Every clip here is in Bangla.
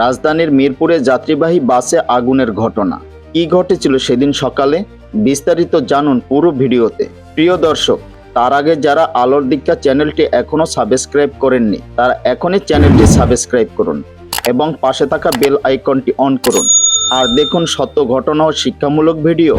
রাজধানীর মিরপুরে যাত্রীবাহী বাসে আগুনের ঘটনা। কি ঘটেছিল সেদিন সকালে? বিস্তারিত জানুন পুরো ভিডিওতে। প্রিয় দর্শক, তার আগে যারা আলোর দীক্ষা চ্যানেলটি এখনও সাবস্ক্রাইব করেননি, তারা এখনই চ্যানেলটি সাবস্ক্রাইব করুন এবং পাশে থাকা বেল আইকনটি অন করুন। আর দেখুন সত্য ঘটনা ও শিক্ষামূলক ভিডিও।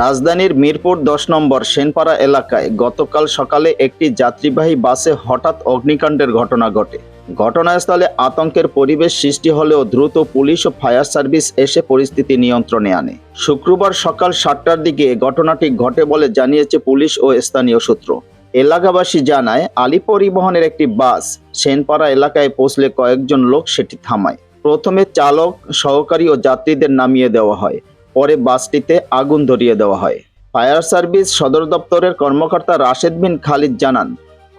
রাজধানীর মিরপুর দশ নম্বর সেনপাড়া এলাকায় গতকাল সকালে একটি যাত্রীবাহী বাসে হঠাৎ অগ্নিকাণ্ডের ঘটনা ঘটে। ঘটনাস্থলে আতঙ্কের পরিবেশ সৃষ্টি হলেও দ্রুত পুলিশ ও ফায়ার সার্ভিস এসে পরিস্থিতি নিয়ন্ত্রণে আনে। শুক্রবার সকাল সাতটার দিকে ঘটনাটি ঘটে বলে জানিয়েছে পুলিশ ও স্থানীয় সূত্র। এলাকাবাসী জানায়, আলী পরিবহনের একটি বাস সেনপাড়া এলাকায় পৌঁছলে কয়েকজন লোক সেটি থামায়। প্রথমে চালক, সহকারী ও যাত্রীদের নামিয়ে দেওয়া হয়, পরে বাসটিতে আগুন ধরিয়ে দেওয়া হয়। ফায়ার সার্ভিস সদর দপ্তরের কর্মকর্তা রাশেদ বিন খালিদ জানান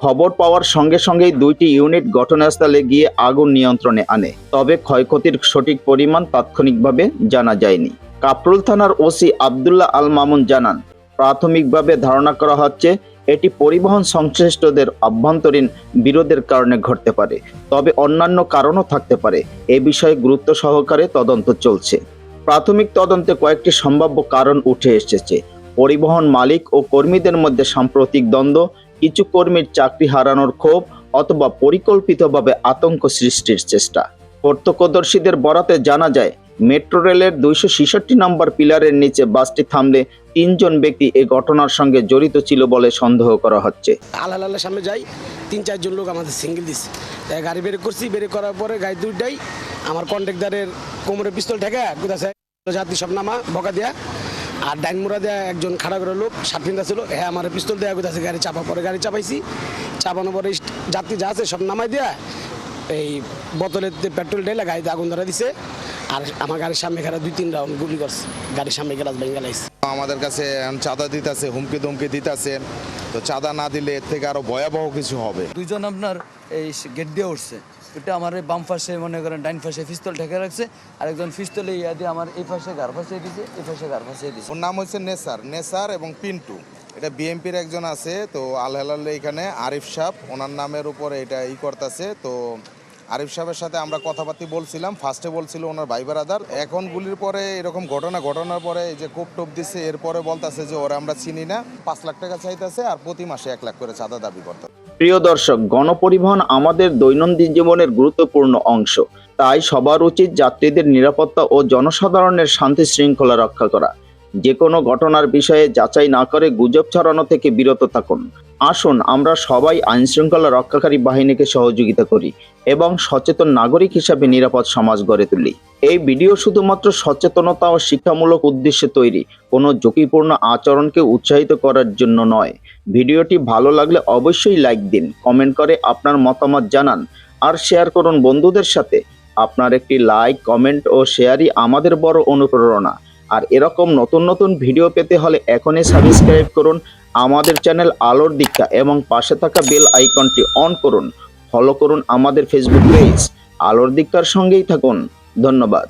খবর পাওয়ার সঙ্গে সঙ্গেই দুইটি ইউনিট ঘটনাস্থলে গিয়ে আগুন নিয়ন্ত্রণে আনে। তবে ক্ষয়ক্ষতির সঠিক পরিমাণ তাৎক্ষণিকভাবে জানা যায়নি। কাপরুল থানার ওসি আবদুল্লাহ আল মামুন জানান, প্রাথমিকভাবে ধারণা করা হচ্ছে, এটি পরিবহন সংশ্লিষ্টদের অভ্যন্তরীণ বিরোধের কারণে ঘটতে পারে। তবে অন্যান্য কারণও থাকতে পারে। এ বিষয়ে গুরুত্ব সহকারে তদন্ত চলছে। প্রাথমিক তদন্তে কয়েকটি সম্ভাব্য কারণ উঠে এসেছে। পরিবহন মালিক ও কর্মীদের মধ্যে সাম্প্রতিক দ্বন্দ্ব কিছু কর্মীর চাকরি হারানোর ক্ষোভ অথবা পরিকল্পিতভাবে আতঙ্ক সৃষ্টির চেষ্টা। প্রত্যক্ষদর্শীদের বরাতে জানা যায়, মেট্রো রেলের দুইশো ছেষট্টি নম্বর পিলারের নিচে বাসটি থামলে তিনজন ব্যক্তি এই ঘটনার সঙ্গে জড়িত ছিল বলে সন্দেহ করা হচ্ছে। আল্লাহ আল্লাহ সামনে যাই, তিন চারজন লোক আমাদের সিঙ্গেল তাই গাড়ি বের করছি, বের করার পরে গাড়ি দুইটাই আমার কন্ট্রাক্টারের কোমরে পিস্তল ঠেকা কোথাছে যাত্রী সব নামা, বকা দেয়া আর ডাইনমুরা দেওয়া দেয়া একজন খাড়া করে লোক পিন্ধা ছিল। হ্যাঁ আমার পিস্তল দেয়া কোথাছে গাড়ি চাপা, পরে গাড়ি চাপাইছি। চাপানো পরে যাত্রী যা আছে সব নামাই দেয়া এই বোতলের পেট্রোল ঢেলে গাড়িতে আগুন ধরা দিছে। আর আমার গাড়ির সামনে খারাপ দুই তিন রাউন্ড গুলি করছে। গাড়ির সামনে গ্লাস ভেঙে আমাদের কাছে চাঁদা দিতেছে হুমকি ধুমকি দিতেছে। তো চাঁদা না দিলে এর থেকে আরও ভয়াবহ কিছু হবে। দুইজন আপনার এই গেট দিয়ে উঠছে। ওটা আমার বাম পাশে মনে করেন ডাইন পাশে পিস্তল ঠেকে রাখছে। আর একজন পিস্তলে ইয়া দিয়ে আমার এই পাশে গার পাশে দিছে এই পাশে গার পাশে দিছে। ওর নাম হচ্ছে নেসার। নেসার এবং পিন্টু। এটা বিএমপির একজন আছে তো আল হেলাল এখানে আরিফ সাহ ওনার নামের উপরে এটা ই করতেছে। তো আরিফ সাহেবের সাথে আমরা কথাবার্তা বলছিলাম ফার্স্টে বলছিল ওনার ভাই ব্রাদার এখন গুলির পরে এরকম ঘটনা, ঘটনার পরে যে কোপ টোপ দিচ্ছে এরপরে বলতেছে যে ওরা আমরা চিনি না, পাঁচ লাখ টাকা চাইতেছে আর প্রতি মাসে এক লাখ করে চাঁদা দাবি করতে। প্রিয় দর্শক, গণপরিবহন আমাদের দৈনন্দিন জীবনের গুরুত্বপূর্ণ অংশ। তাই সবার উচিত যাত্রীদের নিরাপত্তা ও জনসাধারণের শান্তি শৃঙ্খলা রক্ষা করা। যে কোনো ঘটনার বিষয়ে যাচাই না করে গুজব ছড়ানো থেকে বিরত থাকুন। আসুন, আমরা সবাই আইন শৃঙ্খলা রক্ষাকারী বাহিনীকে সহযোগিতা করি এবং সচেতন নাগরিক হিসাবে নিরাপদ সমাজ গড়ে তুলি। এই ভিডিও শুধুমাত্র সচেতনতা ও শিক্ষামূলক উদ্দেশ্যে তৈরি, কোনো ঝুঁকিপূর্ণ আচরণকে উৎসাহিত করার জন্য নয়। ভিডিওটি ভালো লাগলে অবশ্যই লাইক দিন, কমেন্ট করে আপনার মতামত জানান আর শেয়ার করুন বন্ধুদের সাথে। আপনার একটি লাইক, কমেন্ট ও শেয়ারই আমাদের বড় অনুপ্রেরণা। আর এরকম নতুন নতুন ভিডিও পেতে হলে এখনই সাবস্ক্রাইব করুন, আমাদের চ্যানেল আলোর দীক্ষা এবং পাশে থাকা বেল আইকনটি অন করুন ফলো করুন আমাদের ফেসবুক পেজ আলোর দীক্ষার সঙ্গেই থাকুন, ধন্যবাদ।